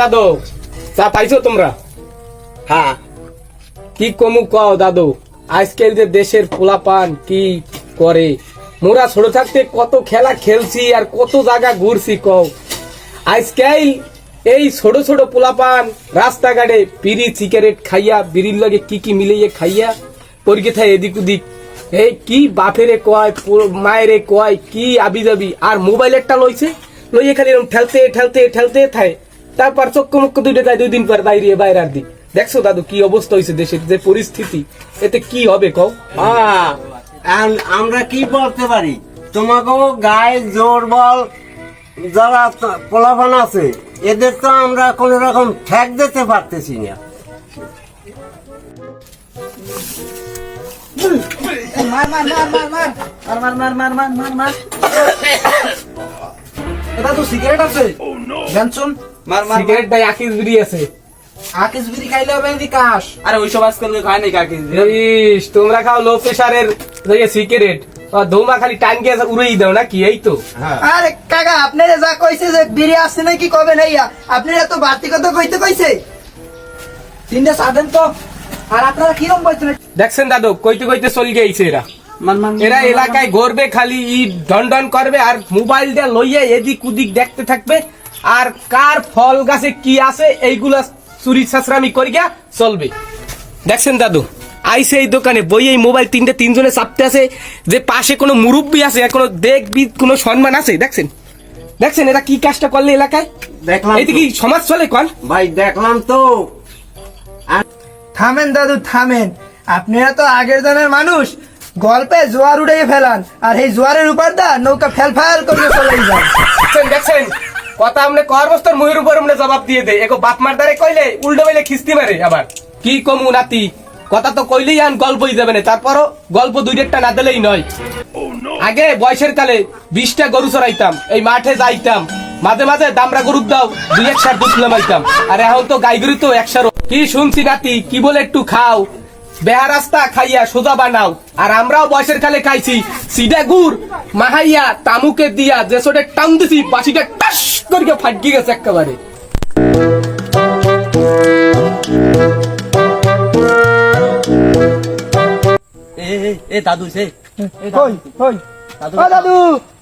দাদু? চা পাইছো তোমরা? হ্যাঁ কি কমু কও দাদু? আজকাল যে দেশের পোলাপান কি করে? মোরা ছোট থাকতে কত খেলা খেলছি আর কত জায়গা ঘুরছি কও। আজকাল এই ছোট ছোট পোলাপান রাস্তাঘাটে বিড়ি সিগারেট খাইয়া, বিড়ির লগে কি কি মিলাইয়ে খাইয়া পরীক্ষা থাকে এদিক ওদিক। এই কি বাপেরে কয় মায়েরে কয়, কি আবি যাবি আর মোবাইলেরটা লইছে? লইয়ে খালি এরকম ঠেলতে ঠেলতে ঠেলতে থাকে তারপর চক্ক মুক্ক দুইটা যায় দুই দিন পর বাইরে বাইরে আর দিক দেখছ দাদু কি অবস্থা হয়েছে দেশের যে পরিস্থিতি? এতে কি হবে কও? হ্যাঁ, আমরা কি বলতে পারি? তোমাকেও গায়ে জোর বল যারা পোলাপান আছে এদের তো আমরা কোন রকম ঠেক দিতে পারতেছি না। মার মার মার মার মার। মার মার মার মার মার মার মার। এটা তো সিগারেট আছে? জানছুন? মার মার সিগারেট ভাই আকিস বিড়ি আছে। আকিস বিড়ি খাইলে হবে বিকাশ আরে ওইসব আজকাল খায় নাই কাকে ইস, তোমরা খাও লো প্রেশারের সিগারেট ধৌমা খালি টান গিয়ে উড়েই দাও না এই তো। আরে কাকা আপনারা যা কইছে যে বিড়ি আসছে নাকি কবে নাইয়া আপনারা তো বাড়তি কথা কইতে কইছে। তিনটে সাধেন তো। আর আপনারা কিরম বলছেন? দেখছেন দাদু কইতে কইতে চল গেছে এরা। এরা এলাকায় ঘুরবে খালি ই ডন ডন করবে আর মোবাইলটা লইয়া এদিক উদিক দেখতে থাকবে। আর কার ফল গাছে কি আছে এইগুলা চুরি ছাসরামি করিয়া চলবে। দেখছেন দাদু আইসে এই দোকানে বই এই মোবাইল তিনটে তিনজনে চাপতে আছে যে পাশে কোনো মুরব্বী আছে আর কোনো দেখবি কোনো সম্মান আছে দেখছেন? দেখছেন এরা কি কাজটা করলে এলাকায়? দেখলাম এইটা কি সমাজ চলে কল ভাই দেখলাম তো। থামেন দাদু থামেন। আপনারা তো আগের দিনের মানুষ। গল্পে জোয়ার উড়িয়ে ফেলান আর এই জোয়ারের উপর দা নৌকা ফেল ফেল করে চলে যান। দেখছেন দেখছেন। কথা আমনে কর বস্তর মুহির উপর আমনে জবাব দিয়ে দেয় এগো বাপ মার দ্বারে কইলে, উল্টো বইলে খিস্তি মারে আবার। কি কমু নাতি? কথা তো কইলেই আন গল্পই যাবে না। তারপরও গল্প দুই একটা না দিলেই নয়। আগে বয়সের কালে বিশটা গরু চড়াইতাম, এই মাঠে যাইতাম। মাঝে মাঝে দামরা গরুর দাও, দুই একশার দুধ নামাইতাম আর এখন তো গাই গরু তো একশার কি শুনছি নাতি, কি বলে একটু খাও। বেহা রাস্তা খাইয়া সোজা বানাও। আর আমরাও বয়সের কালে খাইছি সিডা গুড়, মাহাইয়া, তামুকে দিয়া যে সোটে টান দিছি বাসিটা টাস করিয়া ফাটকি গেছে একেবারে। এ এ, এ দাদু সে। কই কই? দাদু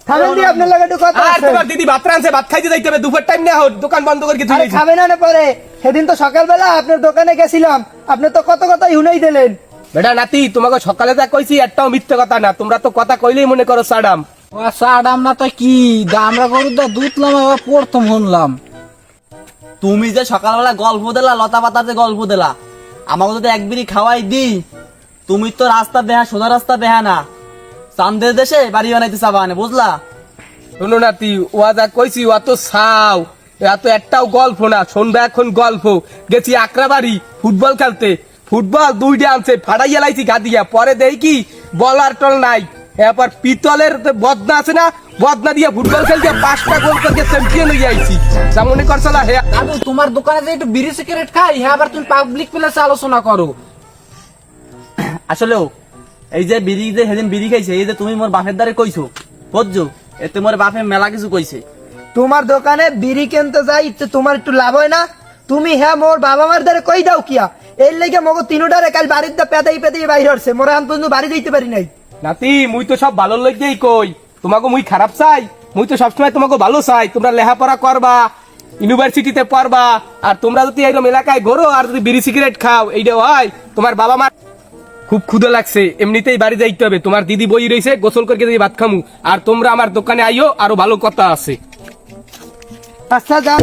থামেন দি আপনার লাগে একটু কথা আর তোমার দিদি ভাত রাঁধছে ভাত খাইতে যাইতে হবে দুপুর টাইম না হোক দোকান বন্ধ করে আরে খাবে না না পরে। সেদিন তো সকালবেলা আপনার দোকানে গেছিলাম। আপনি তো কত কথা দিলেন। বেটা নাতি তোমাকে সকালে যা কইছি একটাও মিথ্যে কথা না। তোমরা তো কথা কইলেই মনে করো সাডাম। সাডাম না তো কি? আমরা গরুর দা দুধলাম এবার প্রথম শুনলাম। তুমি যে সকালবেলা গল্প দিলা লতা পাতার যে গল্প দিলা আমাকে যদি এক বিড়ি খাওয়াই দি তুমি তো রাস্তা বেহা সোজা রাস্তা বেহা না। চান্দের দেশে বাড়ি বানাইতে চাবা না বুঝলা? শোনো নাতি ওয়া যা কইছি ওয়া তো সাও এ তো একটাও গল্প না শুনবে এখন গল্প। গেছি আকরাবাড়ি ফুটবল খেলতে। ফুটবল দুইটা আনছে ফাড়াইয়া লাইছি গাদিয়া পরে দেই কি বল টল নাই। এরপর পিতলের বদনা আছে না বদনা দিয়ে ফুটবল খেলতে পাঁচটা গোল করে চ্যাম্পিয়ন হয়ে আইছি। যা মনে করছ না হে দাদু তোমার দোকানে যে একটু বিড়ি সিগারেট খাই হ্যাঁ আবার তুমি পাবলিক প্লেসে আলোচনা করো। আসলেও এই যে বিড়ি যে সেদিন বিড়ি খাইছে এই যে তুমি মোর বাপের দ্বারে কইছো বুঝছ? এতে মোর বাপে মেলা কিছু কইছে। তোমার দোকানে বিড়ি কিনতে যাই তো তোমার একটু লাভ হয় না? তুমি হ্যাঁ মোর বাবা মার দ্বারা কই দাও কিয়া? এর লেগে মগো তিনোটারে কাল বাড়ির দা পেদাই পেদাই বাইর হচ্ছে মোরা এখন পর্যন্ত বাড়ি যাইতে পারি নাই। নাতি, মুই তো সব ভালো লইতেই কই। তোমাকে মুই খারাপ চাই, মুই তো সবসময় তোমাকে ভালো চাই। তোমরা লেখাপড়া করবা, ইউনিভার্সিটিতে পড়বা, আর তোমরা যদি এরকম এলাকায় ঘোরো আর যদি বিড়ি সিগারেট খাও, এইটা হয়, তোমার বাবা মা খুব ক্ষুদে লাগছে। এমনিতেই বাড়ি যাইতে হবে। তোমার দিদি বই রয়েছে গোসল করে দিয়ে ভাত খামু। আর তোমরা আমার দোকানে আইও, আরও ভালো কথা আছে। আচ্ছা যান।